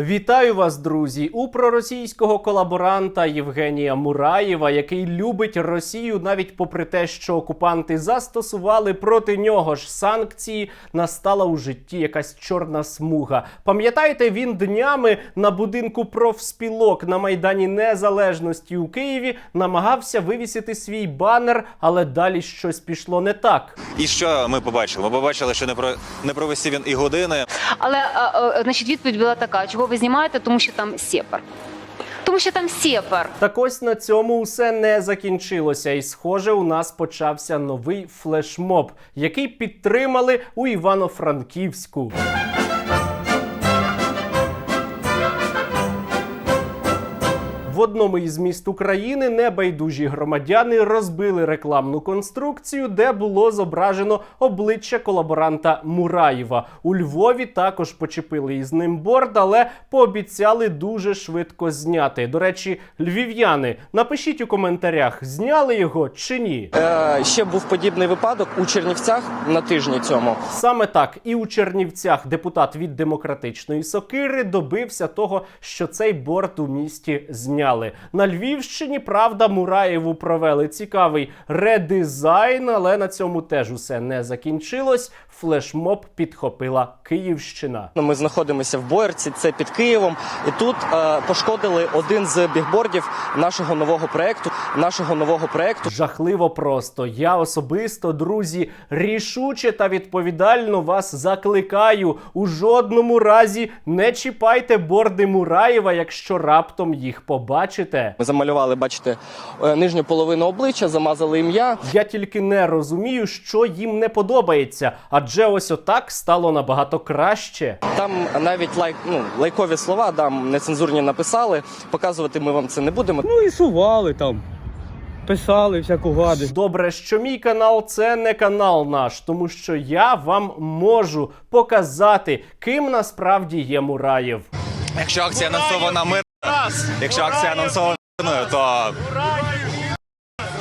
Вітаю вас, друзі! У проросійського колаборанта Євгенія Мураєва, який любить Росію, навіть попри те, що окупанти застосували проти нього ж санкції, настала у житті якась чорна смуга. Пам'ятаєте, він днями на будинку профспілок на майдані Незалежності у Києві намагався вивісити свій банер, але далі щось пішло не так. І що ми побачили? Ми побачили, що не про не провести він і години. Але а, а, значить, відповідь була така: чого ви знімаєте, тому що там сєпар. Тому що там сєпар. Так ось на цьому усе не закінчилося, і схоже, у нас почався новий флешмоб, який підтримали у Івано-Франківську. В одному із міст України небайдужі громадяни розбили рекламну конструкцію, де було зображено обличчя колаборанта Мураєва. У Львові також почепили із ним борд, але пообіцяли дуже швидко зняти. До речі, львів'яни, напишіть у коментарях, зняли його чи ні. Е, ще був подібний випадок у Чернівцях на тижні цьому. Саме так і у Чернівцях депутат від демократичної сокири добився того, що цей борт у місті зняли. На Львівщині правда Мураєву провели цікавий редизайн, але на цьому теж усе не закінчилось. Флешмоб підхопила Київщина. Ну, Ми знаходимося в Боярці, це під Києвом, і тут е, пошкодили один з бігбордів нашого нового проекту. Нашого нового проекту. Жахливо просто. Я особисто, друзі, рішуче та відповідально вас закликаю. У жодному разі не чіпайте борди Мураєва, якщо раптом їх побачите. Ми замалювали, бачите, е, нижню половину обличчя, замазали ім'я. Я тільки не розумію, що їм не подобається, адже ось отак стало набагато краще. Там навіть лайк, ну, лайкові слова, там нецензурні написали. Показувати ми вам це не будемо. Ну і сували там, писали всяку гадость. Добре, що мій канал це не канал наш, тому що я вам можу показати, ким насправді є Мураєв. Якщо акція анонсована мир, якщо акція анонсована мирною, то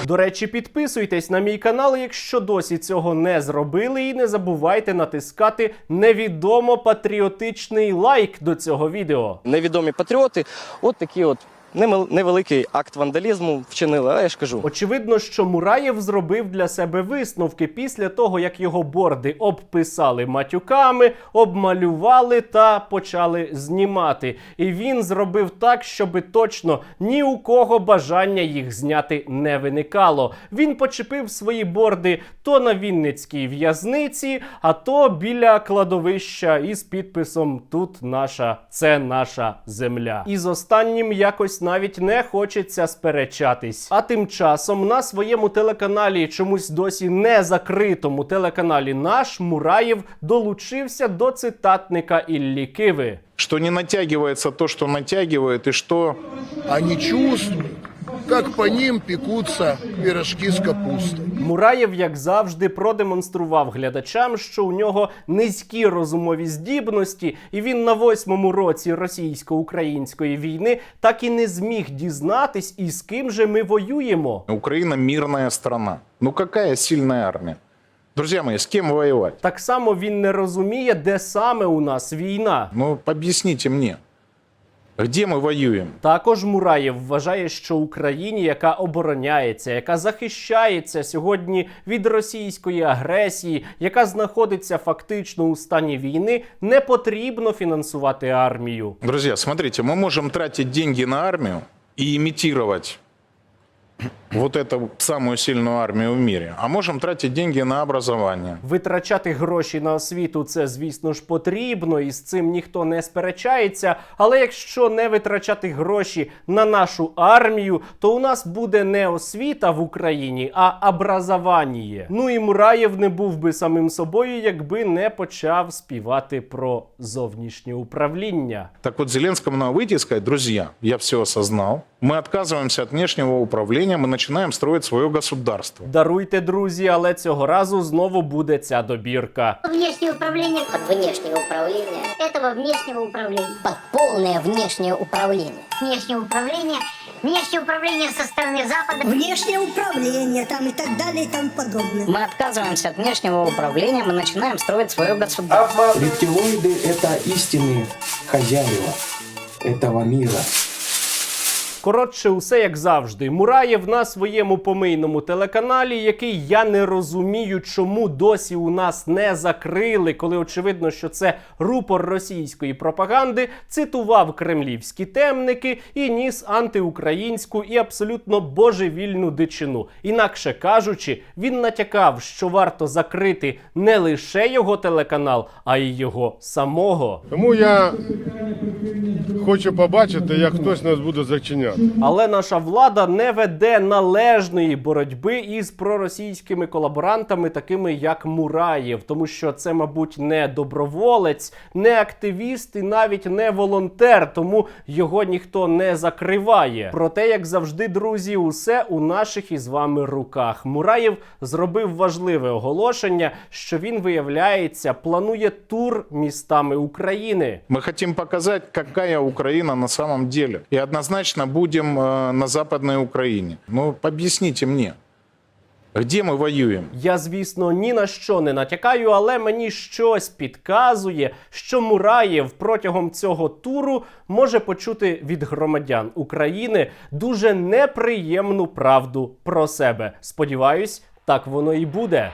До речі, підписуйтесь на мій канал, якщо досі цього не зробили, і не забувайте натискати невідомо патріотичний лайк до цього відео. Невідомі патріоти, от такі от невеликий акт вандалізму вчинили. А я ж кажу. Очевидно, що Мураєв зробив для себе висновки після того, як його борди обписали матюками, обмалювали та почали знімати. І він зробив так, щоби точно ні у кого бажання їх зняти не виникало. Він почепив свої борди то на Вінницькій в'язниці, а то біля кладовища із підписом Тут наша, це наша земля. І з останнім якось навіть не хочеться сперечатись. А тим часом на своєму телеканалі, чомусь досі не закритому телеканалі наш Мураєв долучився до цитатника Іллі Киви. Що не натягується, то, що натягує, і що... А не чувствуют, как по ним пекутся пирожки с капустой. Мураєв, як завжди, продемонстрував глядачам, що у нього низькі розумові здібності, і він на восьмому році російсько-української війни так і не зміг дізнатись, і з ким же ми воюємо. Украина мирная страна. Ну какая сильная армия? Друзья мои, с кем воевать? Так само він не розуміє, де саме у нас війна. Ну объясните мне, где ми воюємо? Також Мураєв вважає, що Україні, яка обороняється, яка захищається сьогодні від російської агресії, яка знаходиться фактично у стані війни, не потрібно фінансувати армію. Друзі, смотрите, ми можемо тратити гроші на армію і имитировать вот эту самую сильную армию в мире, а можем тратить деньги на образование. Витрачати гроші на освіту це, звісно ж, потрібно, і з цим ніхто не сперечається. Але якщо не витрачати гроші на нашу армію, то у нас буде не освіта в Україні, а образование. Ну і Мураєв не був би самим собою, якби не почав співати про зовнішнє управління. Так вот, Зеленскому надо выйти и сказать, друзья, я все осознал, мы отказываемся от внешнего управления, мы начинаем строить свое государство. Даруйте, друзі, але цього разу знову буде ця добірка. Внешнее управление под внешнее управление этого внешнего управления. Под полное внешнее управление. Внешнее управление. Внешнее управление со стороны Запада. внешнее управление там и так далее и тому подобное. Мы отказываемся от внешнего управления, мы начинаем строить свое государство. Рептилоиды – это истинные хозяева. этого мира. Коротше, усе як завжди. Мураєв на своєму помийному телеканалі, який я не розумію, чому досі у нас не закрили, коли очевидно, що це рупор російської пропаганди, цитував кремлівські темники і ніс антиукраїнську і абсолютно божевільну дичину. Інакше кажучи, він натякав, що варто закрити не лише його телеканал, а й його самого. Тому я хочу побачити, як хтось нас буде зачиняти. Але наша влада не веде належної боротьби із проросійськими колаборантами, такими як Мураєв, тому що це, мабуть, не доброволець, не активіст і навіть не волонтер, тому його ніхто не закриває. Проте, як завжди, друзі, усе у наших із вами руках. Мураєв зробив важливе оголошення, що він виявляється планує тур містами України. Мы хотим показать, какая Украина на самом деле. И однозначно будем э, на Западной Украине. Ну, объясните мне, где мы воюем? Я, звісно, ні на що не натякаю, але мені щось підказує, що Мураєв протягом цього туру може почути від громадян України дуже неприємну правду про себе. Сподіваюсь, так воно і буде.